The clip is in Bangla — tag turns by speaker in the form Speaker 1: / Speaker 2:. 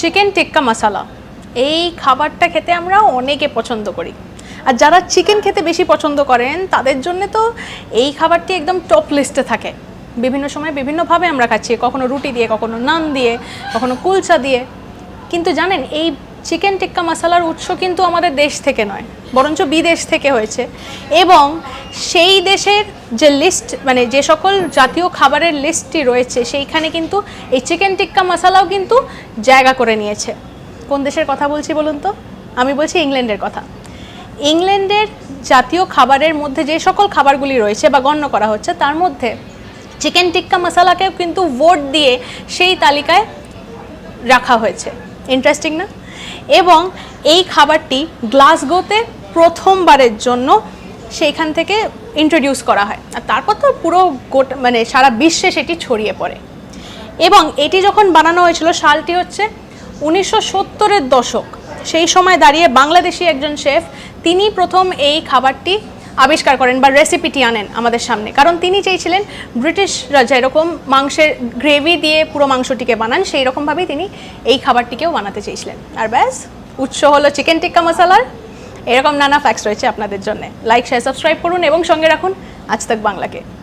Speaker 1: চিকেন টিক্কা মশালা এই খাবারটা খেতে আমরা অনেকে পছন্দ করি। আর যারা চিকেন খেতে বেশি পছন্দ করেন, তাদের জন্য তো এই খাবারটি একদম টপ লিস্টে থাকে। বিভিন্ন সময় বিভিন্নভাবে আমরা খাচ্ছি, কখনো রুটি দিয়ে, কখনো নান দিয়ে, কখনো কুলচা দিয়ে। কিন্তু জানেন, এই চিকেন টিক্কা মশালার উৎস কিন্তু আমাদের দেশ থেকে নয়, বরঞ্চ বিদেশ থেকে হয়েছে। এবং সেই দেশের যে লিস্ট মানে যে সকল জাতীয় খাবারের লিস্টটি রয়েছে, সেইখানে কিন্তু এই চিকেন টিক্কা মশালাও কিন্তু জায়গা করে নিয়েছে। কোন দেশের কথা বলছি বলুন তো? আমি বলছি ইংল্যান্ডের কথা। ইংল্যান্ডের জাতীয় খাবারের মধ্যে যে সকল খাবারগুলি রয়েছে বা গণ্য করা হচ্ছে, তার মধ্যে চিকেন টিক্কা মশালাকেও কিন্তু ভোট দিয়ে সেই তালিকায় রাখা হয়েছে। ইন্টারেস্টিং না? এবং এই খাবারটি গ্লাসগোতে প্রথমবারের জন্য সেইখান থেকে ইন্ট্রোডিউস করা হয়। আর তারপর তো পুরো গোটা মানে সারা বিশ্বে সেটি ছড়িয়ে পড়ে। এবং এটি যখন বানানো হয়েছিল, সালটি হচ্ছে উনিশশো সত্তরের দশক। সেই সময় দাঁড়িয়ে বাংলাদেশি একজন শেফ, তিনি প্রথম এই খাবারটি আবিষ্কার করেন বা রেসিপিটি আনেন আমাদের সামনে। কারণ তিনি চেয়েছিলেন ব্রিটিশরা যেরকম মাংসের গ্রেভি দিয়ে পুরো মাংসটিকে বানান, সেই রকমভাবেই তিনি এই খাবারটিকেও বানাতে চেয়েছিলেন। আর ব্যাস, উৎস হলো চিকেন টিক্কা মশালার এরকম নানা ফ্যাক্টস রয়েছে আপনাদের জন্য। লাইক শেয়ার সাবস্ক্রাইব করুন এবং সঙ্গে রাখুন। আজ তক বাংলাকে।